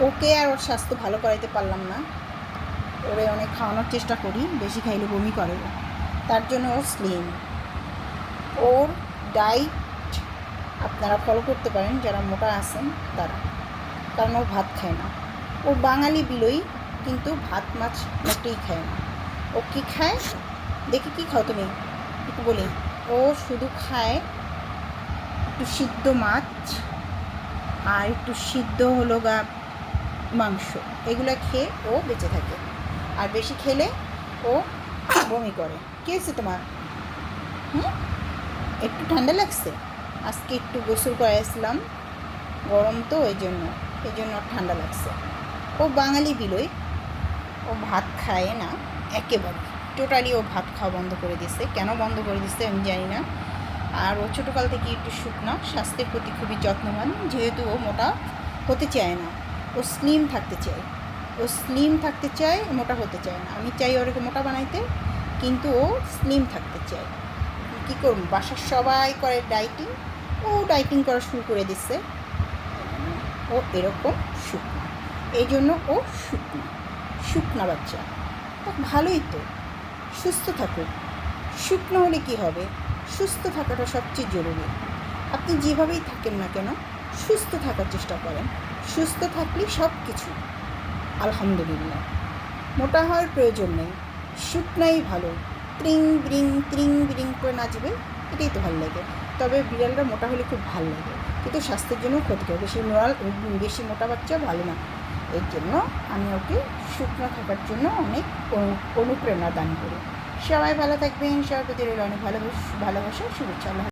ওকে আর ওর স্বাস্থ্য ভালো করাইতে পারলাম না। ওরে অনেক খাওয়ানোর চেষ্টা করি, বেশি খাইলে বমি করে। তার জন্য ওর স্লিম ওর ডাইট আপনারা ফলো করতে পারেন, যারা মোটা আছেন তারা। কারণ ও ভাত খায় না। ও বাঙালি বিলই, কিন্তু ভাত, মাছ মোটেই খায় না। ও কি খায়? দেখি কি খাও তুমি। একটু বলি। ও শুধু খায় একটু সিদ্ধ মাছ, আর একটু সিদ্ধ হলো গা মাংস। এগুলো খেয়ে ও বেঁচে থাকে। আর বেশি খেলে ও বমি করে। কী হয়েছে তোমার? হুম? একটু ঠান্ডা লাগছে? আজকে একটু গোসল করাইছিলাম। গরম তো ওই জন্য। এই জন্য ঠান্ডা লাগছে। ও বাঙালি বিলই। ও ভাত খায় না, একেবারে। টোটালি ও ভাত খাওয়া বন্ধ করে দিছে কেন বন্ধ করে দিছে আমি জানি না। আর ও ছোটোকাল থেকে একটু শুকনা। স্বাস্থ্যের প্রতি খুবই যত্নবান। যেহেতু ও মোটা হতে চায় না। ও স্লিম থাকতে চায় ও স্লিম থাকতে চায় মোটা হতে চায় না। আমি চাই ওরকে মোটা বানাইতে, কিন্তু ও স্লিম থাকতে চায়। কী করব? বাসার সবাই করে ডাইটিং। ও ডাইটিং করা শুরু করে দিচ্ছে ও এরকম শুকনা। এই জন্য ও শুকনা। শুকনা বাচ্চা। তা ভালোই তো। সুস্থ থাকুক। শুকনো হলে কি হবে? সুস্থ থাকাটা সবচেয়ে জরুরি। আপনি যেভাবেই থাকেন না কেন সুস্থ থাকার চেষ্টা করেন। সুস্থ থাকলে সব কিছু আলহামদুলিল্লাহ। মোটা হওয়ার প্রয়োজন নেই। শুকনাই ভালো। ত্রিং, ব্রিং ত্রিং, ব্রিং করে নাচবে এটাই তো ভালো লাগে। তবে বিড়ালটা মোটা হলে খুব ভালো লাগে। কিন্তু স্বাস্থ্যের জন্য ক্ষতিকর। বেশি মোড়াল বেশি মোটা বাচ্চা ভালো না। এর জন্য আমি ওকে শুকনো থাকার জন্য অনেক অনুপ্রেরণা দান করি। সবাই ভালো থাকবেন। সবার প্রতি অনেক ভালোবাসা ভালোবাসা, শুভেচ্ছা।